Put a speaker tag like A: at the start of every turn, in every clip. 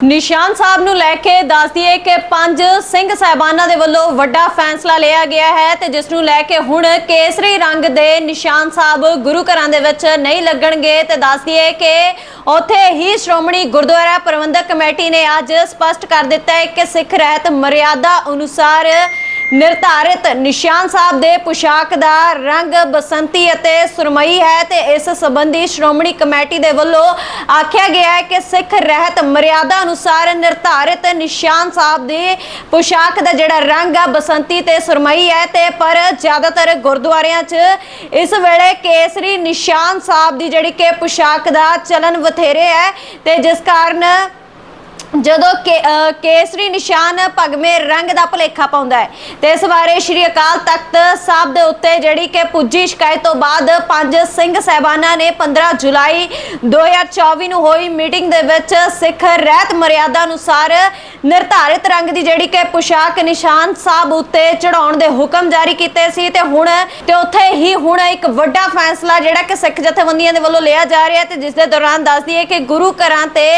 A: ਨਿਸ਼ਾਨ ਸਾਹਿਬ ਨੂੰ ਲੈ ਕੇ ਦੱਸ ਦਈਏ ਕਿ ਪੰਜ ਸਿੰਘ ਸਾਹਿਬਾਨਾਂ ਦੇ ਵੱਲੋਂ ਵੱਡਾ ਫੈਸਲਾ ਲਿਆ ਗਿਆ ਹੈ ਤੇ ਜਿਸ ਨੂੰ ਲੈ ਕੇ ਹੁਣ ਕੇਸਰੀ ਰੰਗ ਦੇ ਨਿਸ਼ਾਨ ਸਾਹਿਬ ਗੁਰੂ ਘਰਾਂ ਦੇ ਵਿੱਚ ਨਹੀਂ ਲੱਗਣਗੇ ਤੇ ਦੱਸ ਦਈਏ ਕਿ ਉੱਥੇ ਹੀ ਸ਼੍ਰੋਮਣੀ ਗੁਰਦੁਆਰਾ ਪ੍ਰਬੰਧਕ ਕਮੇਟੀ ਨੇ ਅੱਜ ਸਪਸ਼ਟ ਕਰ ਦਿੱਤਾ ਹੈ ਕਿ ਸਿੱਖ ਰਹਿਤ ਮਰਿਆਦਾ ਅਨੁਸਾਰ ਨਿਰਧਾਰਿਤ ਨਿਸ਼ਾਨ ਸਾਹਿਬ ਦੇ ਪੁਸ਼ਾਕ ਦਾ ਰੰਗ ਬਸੰਤੀ ਅਤੇ ਸੁਰਮਈ ਹੈ ਤੇ ਇਸ ਸੰਬੰਧੀ ਸ਼੍ਰੋਮਣੀ ਕਮੇਟੀ ਦੇ ਵੱਲੋਂ ਆਖਿਆ ਗਿਆ ਹੈ ਕਿ ਸਿੱਖ ਰਹਿਤ ਮਰਿਆਦਾ ਅਨੁਸਾਰ ਨਿਰਧਾਰਿਤ ਨਿਸ਼ਾਨ ਸਾਹਿਬ ਦੇ ਪੁਸ਼ਾਕ ਦਾ ਜਿਹੜਾ ਰੰਗ ਆ, ਬਸੰਤੀ ਤੇ ਸੁਰਮਈ ਹੈ ਤੇ ਪਰ ਜ਼ਿਆਦਾਤਰ ਗੁਰਦੁਆਰਿਆਂ 'ਚ ਇਸ ਵੇਲੇ ਕੇਸਰੀ ਨਿਸ਼ਾਨ ਸਾਹਿਬ ਦੀ ਜਿਹੜੀ ਕਿ ਪੁਸ਼ਾਕ ਦਾ ਚਲਨ ਬਥੇਰੇ ਹੈ ਤੇ ਜਿਸ ਕਾਰਨ ਜਦੋਂ ਕੇਸਰੀ ਨਿਸ਼ਾਨ ਭਗਵੇਂ ਰੰਗ ਦਾ ਭਲੇਖਾ ਪਾਉਂਦਾ ਹੈ। ਤੇ ਇਸ ਬਾਰੇ ਸ਼੍ਰੀ ਅਕਾਲ ਤਖਤ ਸਾਹਿਬ ਦੇ ਉੱਤੇ ਜਿਹੜੀ ਕਿ ਪੁੱਜੀ ਸ਼ਿਕਾਇਤ ਤੋਂ ਬਾਅਦ ਪੰਜ ਸਿੰਘ ਸਹਿਬਾਨਾਂ ਨੇ 15 ਜੁਲਾਈ 2024 ਨੂੰ ਹੋਈ ਮੀਟਿੰਗ ਦੇ ਵਿੱਚ ਸਿੱਖ ਰਹਿਤ ਮਰਿਆਦਾ ਅਨੁਸਾਰ ਨਿਰਧਾਰਿਤ ਰੰਗ ਦੀ ਜਿਹੜੀ ਕਿ ਪੁਸ਼ਾਕ ਨਿਸ਼ਾਨ ਸਾਹਿਬ ਉੱਤੇ ਚੜਾਉਣ ਦੇ ਹੁਕਮ ਜਾਰੀ ਕੀਤੇ ਸੀ ਤੇ ਹੁਣ ਤੇ ਉੱਥੇ ਹੀ ਹੁਣ ਇੱਕ ਵੱਡਾ ਫੈਸਲਾ ਜਿਹੜਾ ਕਿ ਸਿੱਖ ਜਥੇਬੰਦੀਆਂ ਦੇ ਵੱਲੋਂ ਲਿਆ ਜਾ ਰਿਹਾ ਤੇ ਜਿਸ ਦੇ ਦੌਰਾਨ ਦੱਸਦੀ ਹੈ ਕਿ ਗੁਰੂ ਘਰਾਂ ਤੇ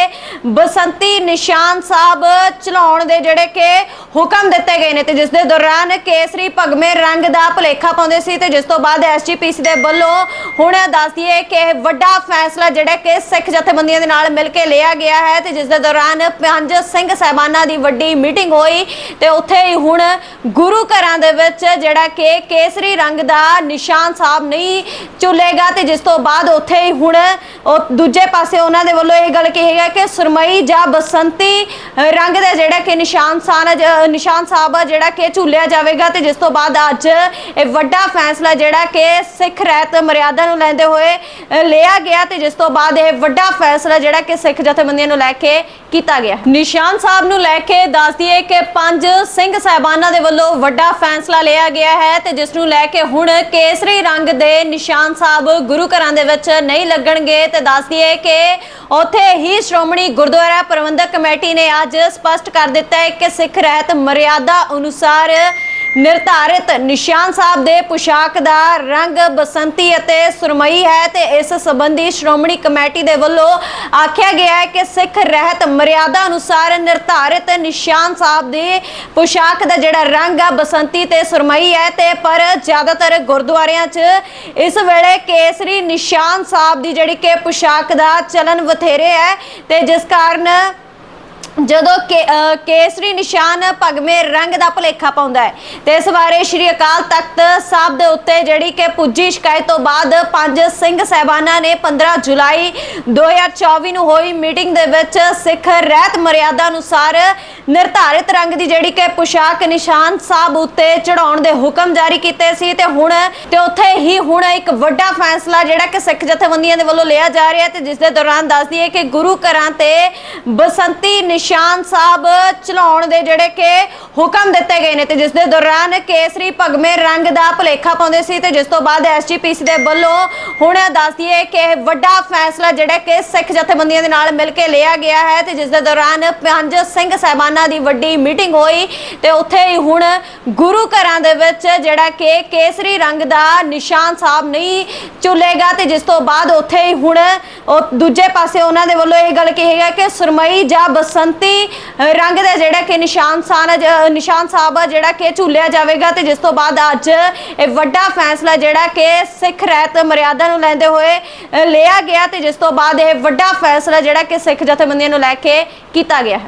A: ਬਸੰਤੀ ਨਿਸ਼ਾਨ ਸਾਹਿਬ ਚਲਾਉਣ ਦੇ ਜਿਹੜੇ ਕਿ ਹੁਕਮ ਦਿੱਤੇ ਗਏ ਨੇ ਤੇ ਜਿਸ ਦੇ ਦੌਰਾਨ ਕੇਸਰੀ ਭਗਵੇਂ ਰੰਗ ਦਾ ਭਲੇਖਾ ਪਾਉਂਦੇ ਸੀ ਤੇ ਜਿਸ ਤੋਂ ਬਾਅਦ ਐਸਜੀਪੀਸੀ ਦੇ ਵੱਲੋਂ ਹੁਣ ਦੱਸਦੀ ਹੈ ਕਿ ਇਹ ਵੱਡਾ ਫੈਸਲਾ ਜਿਹੜਾ ਕਿ ਸਿੱਖ ਜਥੇਬੰਦੀਆਂ ਦੇ ਨਾਲ ਮਿਲ ਕੇ ਲਿਆ ਗਿਆ ਹੈ ਤੇ ਜਿਸ ਦੇ ਦੌਰਾਨ ਪੰਜ ਸਿੰਘ ਸਹਿਬਾਨਾਂ ਦੀ ਵੱਡੀ ਮੀਟਿੰਗ ਹੋਈ ਤੇ ਉੱਥੇ ਹੀ ਹੁਣ ਗੁਰੂ ਘਰਾਂ ਦੇ ਵਿੱਚ ਜਿਹੜਾ ਕਿ ਕੇਸਰੀ ਰੰਗ ਦਾ ਨਿਸ਼ਾਨ ਸਾਹਿਬ ਨਹੀਂ ਚੁੱਲੇਗਾ ਤੇ ਜਿਸ ਤੋਂ ਬਾਅਦ ਉੱਥੇ ਹੀ ਹੁਣ ਦੂਜੇ ਪਾਸੇ ਉਹਨਾਂ ਦੇ ਵੱਲੋਂ ਇਹ ਗੱਲ ਕਹੀ ਹੈ ਕਿ ਸੁਰਮਈ ਜਾਂ ਬਸੰਤੀ ਰੰਗ ਦੇ ਜਿਹੜਾ ਕਿ ਨਿਸ਼ਾਨ ਸਾਨ ਨਿਸ਼ਾਨ ਸਾਹਿਬ ਆ ਜਿਹੜਾ ਕਿ ਝੂਲਿਆ ਜਾਵੇਗਾ ਤੇ ਜਿਸ ਤੋਂ ਬਾਅਦ ਅੱਜ ਇਹ ਵੱਡਾ ਫੈਸਲਾ ਜਿਹੜਾ ਕਿ ਸਿੱਖ ਰਹਿਤ ਮਰਿਆਦਾ ਨੂੰ ਲੈਂਦੇ ਹੋਏ ਲਿਆ ਗਿਆ ਤੇ ਜਿਸ ਤੋਂ ਬਾਅਦ ਇਹ ਵੱਡਾ ਫੈਸਲਾ ਜਿਹੜਾ ਕਿ ਸਿੱਖ ਜਥੇਬੰਦੀਆਂ ਨੂੰ ਲੈ ਕੇ ਕੀਤਾ ਗਿਆ। ਨਿਸ਼ਾਨ ਸਾਹਿਬ ਨੂੰ ਲੈ ਕੇ ਦੱਸ ਦਈਏ ਕਿ ਪੰਜ ਸਿੰਘ ਸਾਹਿਬਾਨਾਂ ਦੇ ਵੱਲੋਂ ਵੱਡਾ ਫੈਸਲਾ ਲਿਆ ਗਿਆ ਹੈ ਤੇ ਜਿਸ ਨੂੰ ਲੈ ਕੇ ਹੁਣ ਕੇਸਰੀ ਰੰਗ ਦੇ ਨਿਸ਼ਾਨ ਸਾਹਿਬ ਗੁਰੂ ਘਰਾਂ ਦੇ ਵਿੱਚ ਨਹੀਂ ਲੱਗਣਗੇ ਤੇ ਦੱਸ ਦਈਏ ਕਿ ਉੱਥੇ ਹੀ ਸ਼੍ਰੋਮਣੀ ਗੁਰਦੁਆਰਾ ਪ੍ਰਬੰਧਕ ਕਮੇਟੀ ਨੇ ਅੱਜ ਸਪਸ਼ਟ ਕਰ ਦਿੱਤਾ ਹੈ ਕਿ ਸਿੱਖ ਰਹਿਤ ਮਰਿਆਦਾ ਅਨੁਸਾਰ ਨਿਰਧਾਰਿਤ ਨਿਸ਼ਾਨ ਸਾਹਿਬ ਦੇ ਪੁਸ਼ਾਕ ਦਾ ਰੰਗ ਬਸੰਤੀ ਅਤੇ ਸੁਰਮਈ ਹੈ ਤੇ ਇਸ ਸੰਬੰਧੀ ਸ਼੍ਰੋਮਣੀ ਕਮੇਟੀ ਦੇ ਵੱਲੋਂ ਆਖਿਆ ਗਿਆ ਹੈ ਕਿ ਸਿੱਖ ਰਹਿਤ ਮਰਿਆਦਾ ਅਨੁਸਾਰ ਨਿਰਧਾਰਿਤ ਨਿਸ਼ਾਨ ਸਾਹਿਬ ਦੇ ਪੁਸ਼ਾਕ ਦਾ ਜਿਹੜਾ ਰੰਗ ਆ, ਬਸੰਤੀ ਤੇ ਸੁਰਮਈ ਹੈ ਤੇ ਪਰ ਜ਼ਿਆਦਾਤਰ ਗੁਰਦੁਆਰਿਆਂ 'ਚ ਇਸ ਵੇਲੇ ਕੇਸਰੀ ਨਿਸ਼ਾਨ ਸਾਹਿਬ ਦੀ ਜਿਹੜੀ ਕਿ ਪੁਸ਼ਾਕ ਦਾ ਚਲਨ ਬਥੇਰੇ ਹੈ ਤੇ ਜਿਸ ਕਾਰਨ ਜਦੋਂ ਕੇਸਰੀ ਨਿਸ਼ਾਨ ਭਗਵੇਂ ਰੰਗ ਦਾ ਭਲੇਖਾ ਪਾਉਂਦਾ ਹੈ। ਤੇ ਇਸ ਬਾਰੇ ਸ਼੍ਰੀ ਅਕਾਲ ਤਖਤ ਸਾਹਿਬ ਦੇ ਉੱਤੇ ਜਿਹੜੀ ਕਿ ਪੁੱਜੀ ਸ਼ਿਕਾਇਤ ਤੋਂ ਬਾਅਦ ਪੰਜ ਸਿੰਘ ਸਹਿਬਾਨਾਂ ਨੇ 15 ਜੁਲਾਈ 2024 ਨੂੰ ਹੋਈ ਮੀਟਿੰਗ ਦੇ ਵਿੱਚ ਸਿੱਖ ਰਹਿਤ ਮਰਿਆਦਾ ਅਨੁਸਾਰ ਨਿਰਧਾਰਿਤ ਰੰਗ ਦੀ ਜਿਹੜੀ ਕਿ ਪੁਸ਼ਾਕ ਨਿਸ਼ਾਨ ਸਾਹਿਬ ਉੱਤੇ ਚੜਾਉਣ ਦੇ ਹੁਕਮ ਜਾਰੀ ਕੀਤੇ ਸੀ। ਤੇ ਹੁਣ, ਤੇ ਉੱਥੇ ਹੀ ਹੁਣ ਇੱਕ ਵੱਡਾ ਫੈਸਲਾ ਜਿਹੜਾ ਕਿ ਸਿੱਖ ਜਥੇਬੰਦੀਆਂ ਦੇ ਵੱਲੋਂ ਲਿਆ ਜਾ ਰਿਹਾ ਤੇ ਜਿਸ ਦੇ ਦੌਰਾਨ ਦੱਸਦੀ ਹੈ ਕਿ ਗੁਰੂ ਘਰਾਂ ਤੇ ਬਸੰਤੀ ਨਿਸ਼ਾਨ ਨਿਸ਼ਾਨ ਸਾਹਿਬ ਚਲਾਉਣ ਦੇ ਜਿਹੜੇ ਕਿ ਹੁਕਮ ਦਿੱਤੇ ਗਏ ਨੇ ਤੇ ਜਿਸ ਦੇ ਦੌਰਾਨ ਕੇਸਰੀ ਭਗਵੇਂ ਰੰਗ ਦਾ ਭਲੇਖਾ ਪਾਉਂਦੇ ਸੀ ਤੇ ਜਿਸ ਤੋਂ ਬਾਅਦ ਐਸਜੀਪੀਸੀ ਦੇ ਵੱਲੋਂ ਹੁਣ ਦੱਸਦੀ ਹੈ ਕਿ ਇਹ ਵੱਡਾ ਫੈਸਲਾ ਜਿਹੜਾ ਕਿ ਸਿੱਖ ਜਥੇਬੰਦੀਆਂ ਦੇ ਨਾਲ ਮਿਲ ਕੇ ਲਿਆ ਗਿਆ ਹੈ ਤੇ ਜਿਸ ਦੇ ਦੌਰਾਨ ਪੰਜ ਸਿੰਘ ਸਹਿਬਾਨਾਂ ਦੀ ਵੱਡੀ ਮੀਟਿੰਗ ਹੋਈ ਤੇ ਉੱਥੇ ਹੀ ਹੁਣ ਗੁਰੂ ਘਰਾਂ ਦੇ ਵਿੱਚ ਜਿਹੜਾ ਕਿ ਕੇਸਰੀ ਰੰਗ ਦਾ ਨਿਸ਼ਾਨ ਸਾਹਿਬ ਨਹੀਂ ਚੁੱਲੇਗਾ ਤੇ ਜਿਸ ਤੋਂ ਬਾਅਦ ਉੱਥੇ ਹੀ ਹੁਣ ਦੂਜੇ ਪਾਸੇ ਉਹਨਾਂ ਦੇ ਵੱਲੋਂ ਇਹ ਗੱਲ ਕਹੀ ਹੈ ਕਿ ਸੁਰਮਈ ਜਾਂ ਬਸੰਤ ਰੰਗ ਦਾ ਜਿਹੜਾ ਕਿ ਨਿਸ਼ਾਨ ਸਾਹਿਬ ਨਿਸ਼ਾਨ ਸਾਹਿਬ ਜਿਹੜਾ ਕਿ ਝੂਲਿਆ ਜਾਵੇਗਾ ਤੇ ਜਿਸ ਤੋਂ ਬਾਅਦ ਅੱਜ ਇਹ ਵੱਡਾ ਫੈਸਲਾ ਜਿਹੜਾ ਕਿ ਸਿੱਖ ਰਹਿਤ ਮਰਿਆਦਾ ਨੂੰ ਲੈਂਦੇ ਹੋਏ ਲਿਆ ਗਿਆ ਤੇ ਜਿਸ ਤੋਂ ਬਾਅਦ ਇਹ ਵੱਡਾ ਫੈਸਲਾ ਜਿਹੜਾ ਕਿ ਸਿੱਖ ਜਥੇਬੰਦੀਆਂ ਨੂੰ ਲੈ ਕੇ ਕੀਤਾ ਗਿਆ ਹੈ।